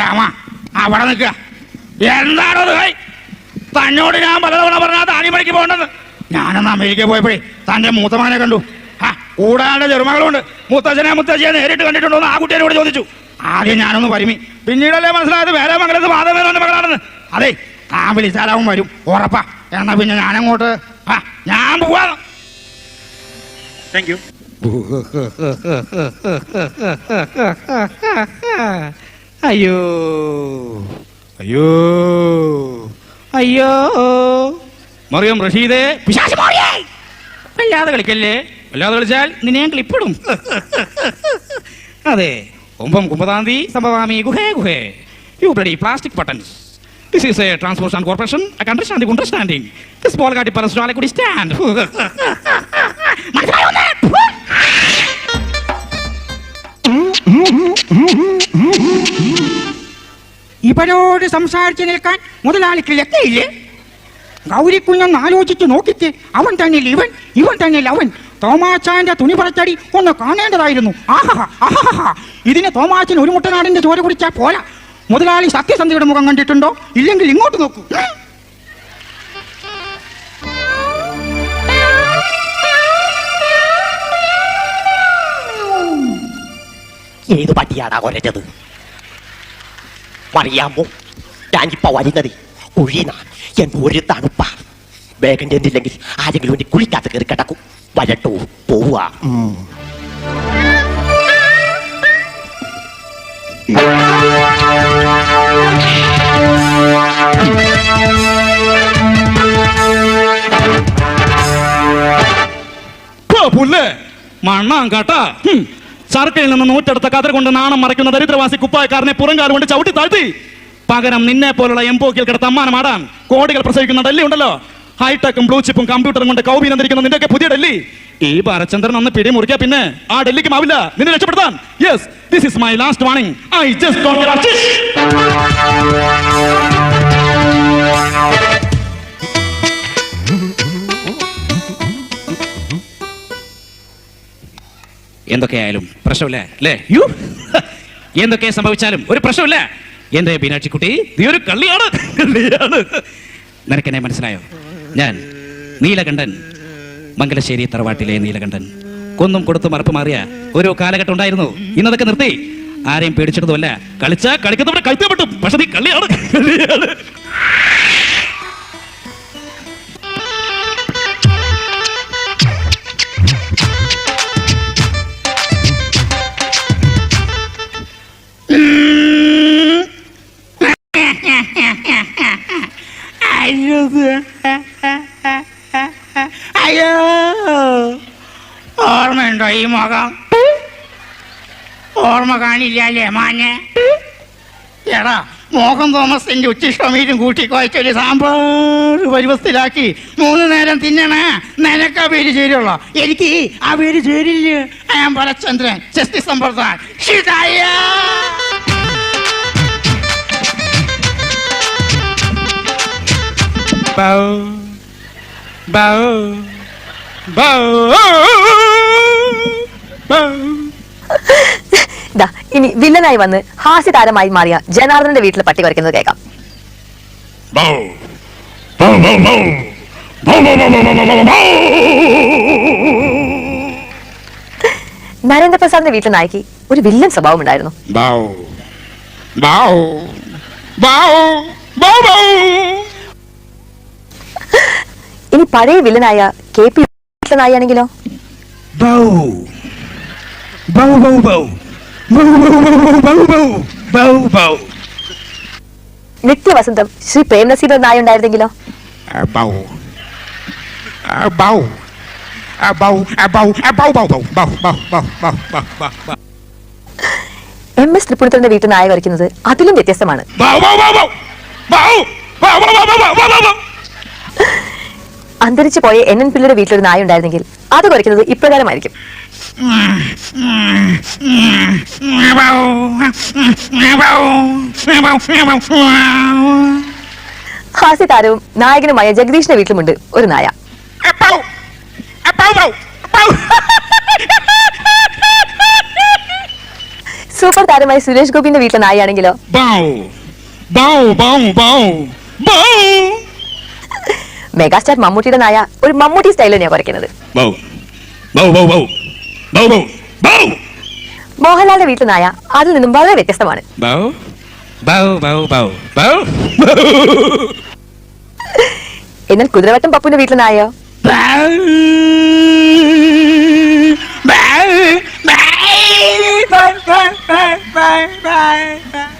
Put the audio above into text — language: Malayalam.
രാമ അവിടെ നിൽക്കുക. എന്താണോ കൈ തന്നോട് ഞാൻ പലതവണ പറഞ്ഞാൽ താനിമണിക്ക് പോകേണ്ടത്. ഞാനന്ന് അമേരിക്കയിൽ പോയപ്പോഴേ തന്റെ മൂത്ത മകനെ കണ്ടു. ആ കൂടാണ്ട് ചെറുമകളുണ്ട്. മുത്തച്ഛനെ മുത്തച്ഛനെ നേരിട്ട് കണ്ടിട്ടുണ്ടോ ആ കുട്ടിയോട് ചോദിച്ചു. ആദ്യം ഞാനൊന്ന് പരിമി. പിന്നീടല്ലേ മനസ്സിലായത് വേറെ മകളത് മാധവേനോന്റെ മകളാണെന്ന്. അതെ താൻ വിളിച്ചാലാവും വരും. ഉറപ്പാ. എന്നാ പിന്നെ ഞാനങ്ങോട്ട് ആ ഞാൻ പോവാ. താങ്ക് യു അയ്യോ. അയ്യോ. അയ്യോ. മറിയം റഷീദേ പിശാച് മോളിയേ. വല്ലാതെ കളിക്കല്ലേ? വല്ലാതെ കളിച്ചാൽ നിന്നെ ഞാൻ ക്ലിപ്പിടും അതെ. കുംഭം കുംഭതാന്തി സംഭവാമി ഗുഹേ ഗുഹേ. You bloody plastic buttons this is a transport and corporation I understanding understanding this ball കാട്ടി പരസ്റ്റാലെ സ്റ്റാൻഡ് ഇവരോട് സംസാരിച്ചു നിൽക്കാൻ മുതലാളിക്ക് ലക്കയില്ലേ ഗൗരിക്കുഞ്ഞൊന്ന് ആലോചിച്ച് നോക്കിക്ക്. അവൻ തന്നെ ഇവൻ ഇവൻ തന്നെ അവൻ തോമാച്ചാന്റെ തുണി പറച്ചടി ഒന്ന് കാണേണ്ടതായിരുന്നു. ഇതിന് തോമാച്ചൻ ഒരു മുട്ടനാടിന്റെ ചോര കുടിച്ചാൽ പോരാ. മുതലാളി സത്യസന്ധിയുടെ മുഖം കണ്ടിട്ടുണ്ടോ? ഇല്ലെങ്കിൽ ഇങ്ങോട്ട് നോക്കൂ. ഏത് പട്ടിയാടാ കൊരഞ്ഞത് പറയാമോ ഞാനിപ്പോ വരുന്നത് കുഴിന എന്റെ ഒരു തണുപ്പ. വേഗം ചെന്നില്ലെങ്കിൽ ആരെങ്കിലും എന്റെ കുളിക്കാത്ത കയറി കിടക്കും. വരട്ടോ പോവുക. മണ്ണാം കാട്ട. ചർക്കയിൽ നിന്ന് നൂറ്റെടുത്ത കതിർ കൊണ്ട് നാണം മറയ്ക്കുന്ന ദരിദ്രവാസി കുപ്പായക്കാരനെ പുറംകാലം കൊണ്ട് ചവിട്ടി താഴ്ത്തി. പകരം നിന്നെ പോലുള്ള എംപോക്കിൽ കിടത്ത അമ്മാനമാടാൻ കോടികൾ പ്രസവിക്കുന്ന ഡൽഹി ഉണ്ടല്ലോ. ഹൈടെക്കും ബ്ലൂ ചിപ്പും കമ്പ്യൂട്ടറും കൊണ്ട് കൗബീനന്തിരിക്കുന്ന നിന്റെയൊക്കെ പുതിയ ഡൽഹി. ഈ ബാലചന്ദ്രൻ ഒന്ന് പിടി മുറിക്കാ പിന്നെ ആ ഡൽഹിക്കും ആവില്ല നിന്നെ രക്ഷപ്പെടുത്താൻ. Yes this is my last warning I just എന്തൊക്കെയായാലും പ്രശ്നമില്ല അല്ലേ? യു എന്തൊക്കെ സംഭവിച്ചാലും ഒരു പ്രശ്നമില്ല. എന്റെ ബീനാക്ഷിക്കുട്ടി നീ ഒരു കള്ളിയാണ്. കള്ളിയാണ്. നിനക്കെന്നെ മനസ്സിലായോ? ഞാൻ നീലകണ്ഠൻ മംഗലശ്ശേരി തറവാട്ടിലെ നീലകണ്ഠൻ. കൊന്നും കൊടുത്തു മറപ്പ് മാറിയ ഒരു കാലഘട്ടം ഉണ്ടായിരുന്നു. ഇന്നതൊക്കെ നിർത്തി. ആരെയും പേടിച്ചിട്ടതുമല്ല. കളിച്ചാ കളിക്കുന്നവരെ കഴുത്തേ പറ്റും പക്ഷെ നീ കള്ളിയാണ്. കള്ളിയാണ്. അയ്യോ ഓർമ്മയുണ്ടോ ഈ മുഖം? ഓർമ്മ കാണില്ലല്ലേ മാഞ്ഞെ എടാ മോഹൻ തോമസിന്റെ ഉച്ചിഷ്ടമീരും കൂട്ടി കുഴച്ചൊരു സാമ്പാർ പരുവത്തിലാക്കി മൂന്ന് നേരം തിന്നണേ. നിനക്ക് ആ പേര് ചേരുള്ളൂ? എനിക്ക് ആ പേര് ചേരില്ല? ഞാൻ പരചന്ദ്രൻ ജസ്റ്റിസ് സമ്പ്രദാൻ. ഷിതായ ദാ ഇനി വില്ലനായി വന്ന് ഹാസ്യ താരമായി മാറിയ ജനാർദ്ദന്റെ വീട്ടിൽ പട്ടി വരയ്ക്കുന്നത് കേൾക്കാം. നരേന്ദ്രപ്രസാദിന്റെ വീട്ടിൽ നായിക്ക് ഒരു വില്ലൻ സ്വഭാവം ഉണ്ടായിരുന്നു ഇനി പഴയ വില്ലനായ കെ പി ആണെങ്കിലോ നായാണെങ്കിലോ. നിത്യവസന്തം ശ്രീ പ്രേംനസീറിന്റെ നായ ഉണ്ടായിരുന്നെങ്കിലോ Uh. Uh. Uh. Uh. Uh. M S തൃപ്പൂണിത്തറിന്റെ വീട്ടിൽ നായ വരയ്ക്കുന്നത് അതിലും വ്യത്യസ്തമാണ് അന്തരിച്ചു പോയ എൻ എൻ പിള്ളയുടെ വീട്ടിലൊരു നായ ഉണ്ടായിരുന്നെങ്കിൽ അത് കുറയ്ക്കുന്നത് ഇപ്രകാരമായിരിക്കും ഹാസ്യ താരവും നായകനുമായ ജഗദീഷിന്റെ വീട്ടിലുമുണ്ട് ഒരു നായ. സൂപ്പർ താരമായ സുരേഷ് ഗോപിന്റെ വീട്ടിലെ. ബൗ. മെഗാസ്റ്റാർ മമ്മൂട്ടിയുടെ നായ ഒരു മമ്മൂട്ടി സ്റ്റൈലിൽ ഞാൻ കുറയ്ക്കുന്നത്. മോഹൻലാലിന്റെ വീട്ടിൽ നായ അതിൽ നിന്നും വളരെ വ്യത്യസ്തമാണ്. എന്നാൽ കുതിരവട്ടം പപ്പുവിന്റെ വീട്ടിൽ നായോ? bye, bye, bye, bye. Bow.